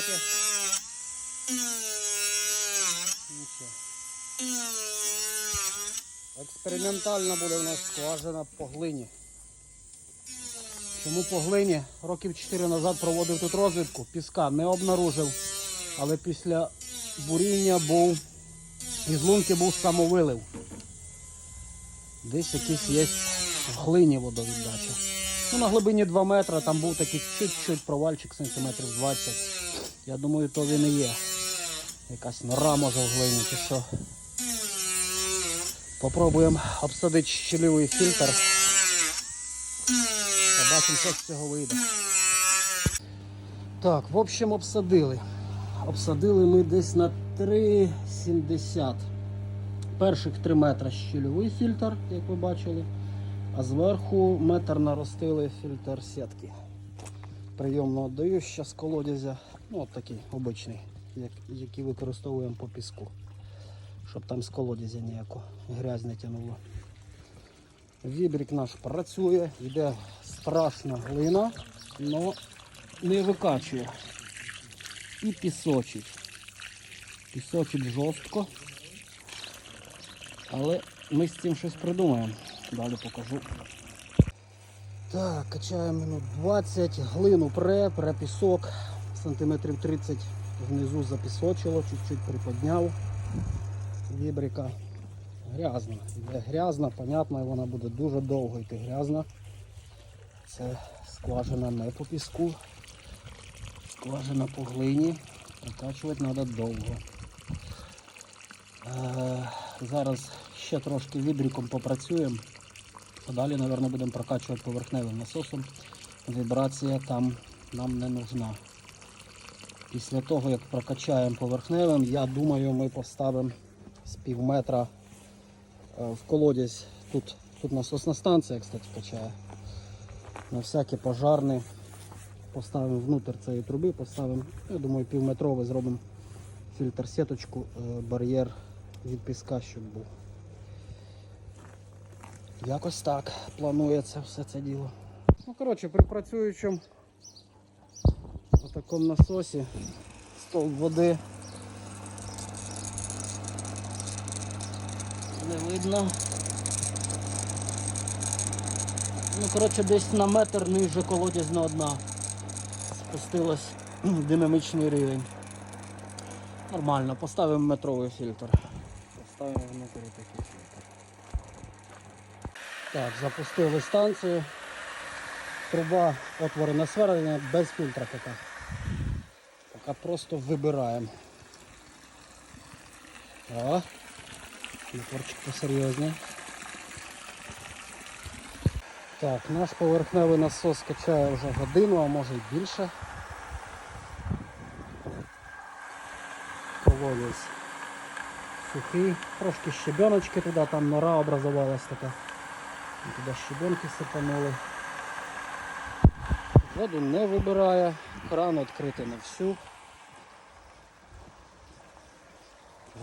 хаті. Нічого. Буде у нас скважина по глині. Чому по глині? Років 4 назад проводив тут розвідку, піска не обнаружив, але після буріння був із лунки був самовилив. Десь якийсь є в глині водовіддача. Ну, на глибині 2 метри там був такий чуть-чуть провальчик сантиметрів 20. Я думаю, то він і є. Якась нора може в глині чи що. Попробуємо обсадити щелевий фільтр. Побачимо, що з цього вийде. Так, в общем, обсадили. Обсадили ми десь на 3,70. Перших 3 метри щільовий фільтр, як ви бачили. А зверху метр наростили фільтр сітки. Прийомно віддаю ще з колодязя. Ну, от такий обичний, як, який використовуємо по піску. Щоб там з колодязя ніяку грязь не тянуло. Вібрик наш працює, йде страшна глина, але не викачує. І пісочить. Пісочить жорстко. Але ми з цим щось придумаємо. Далі покажу. Так, качаємо минут 20, глину пре, пре пісок, сантиметрів 30 внизу запісочило, чуть-чуть приподняв вібрика. Грязна. Йде грязна, понятно, вона буде дуже довго йти грязна. Це скважина не по піску, скважина по глині. Прокачувати треба довго. Е, зараз ще трошки вібриком попрацюємо. А далі, мабуть, будемо прокачувати поверхневим насосом. Вібрація там нам не нужна. Після того, як прокачаємо поверхневим, я думаю, ми поставимо з пів метра е, в колодязь. Тут, тут насосна станція, кстати, качає. На всякі пожарні. Поставимо внутрь цієї труби, поставимо, я думаю, півметровий зробимо фільтр сіточку, е, бар'єр від піска, щоб був. Якось так планується все це діло. Ну, коротше, при працюючому на такому насосі стовп води не видно. Ну, коротше, десь на метр ниже колодязного дна спустилось динамічний рівень. Нормально, поставимо метровий фільтр. Поставимо внутрі такий фільтр. Так, запустили станцію. Труба отвори на сверлення без фільтра поки. Поки просто вибираємо. О, фільтрчик посерйозний. Так, наш поверхневий насос качає вже годину, а може й більше. Колодязь сухий, трошки щебеночки туди, там нора образувалась така. Туди щебенки сипанули. Воду не вибирає, кран відкритий на всю.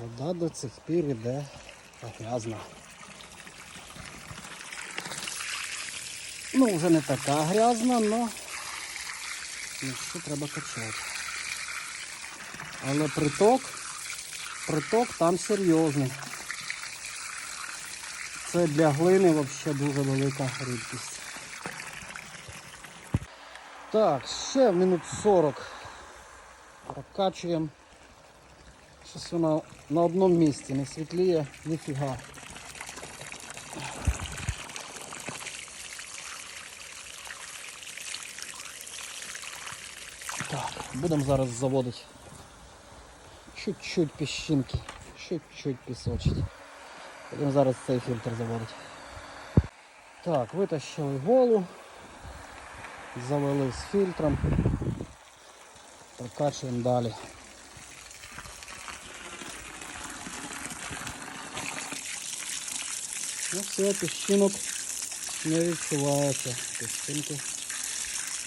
Вода до цих пір іде грязна. Ну, вже не така грязна, але ще треба качати. Але приток, приток там серйозний. Це для глини взагалі дуже велика рідкість. Так, ще минут 40 прокачуємо. Щось вона на одному місці не світліє, ніфіга. Так, будемо зараз заводити чуть-чуть піщинки, чуть-чуть пісочить. Будемо зараз цей фільтр заводити. Так, витащили голу, завели з фільтром, прокачуємо далі. Ну все, піщинок не відчувається. Піщинки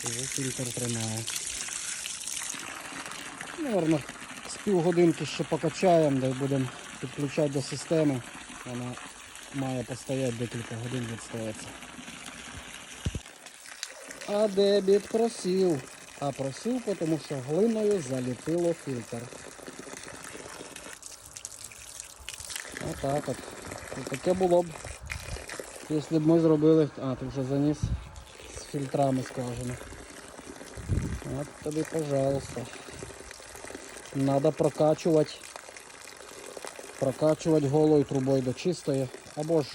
вже фільтр тримає. Наверно, з півгодинки ще покачаємо, де будемо підключати до системи. Вона має постояти декілька годин відстоятися. А дебіт просів. А просів, тому що глиною заліпило фільтр. Отак от. Таке було б, якщо б ми зробили. А, ти вже заніс з фільтрами скважину. От тобі, пожалуйста. Надо прокачувати. Прокачувати голою трубою до чистої. Або ж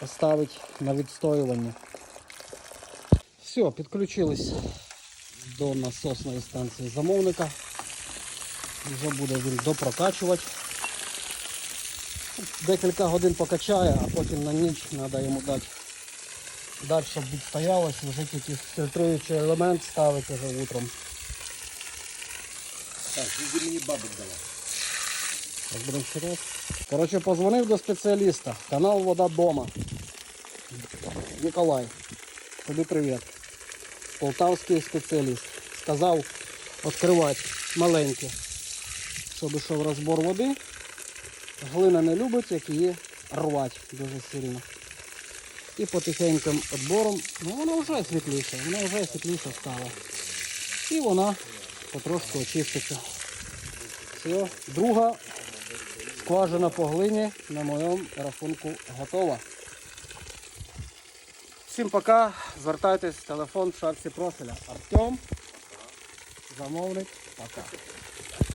поставити на відстоювання. Все, підключились до насосної станції замовника. Вже буде він допрокачувати. Декілька годин покачає, а потім на ніч треба йому дати. Далі, щоб відстоялось, вже тільки фільтруючий елемент ставить вже утром. Так, ти мені бабок дала. Коротше, позвонив до спеціаліста. Канал Вода дома. Ніколай. Тобі привіт. Полтавський спеціаліст. Сказав відкривати маленьке, щоб йшов розбор води. Глина не любить, як її рвати дуже сильно. І потихеньким відбором, ну вона вже світліша, вона вже світліша стала. І вона потрошку очиститься. Все, друга скважина по глині на моєму рахунку готова. Всім пока. Звертайтесь, телефон в шапці профіля. Артем. Замовник. Пока.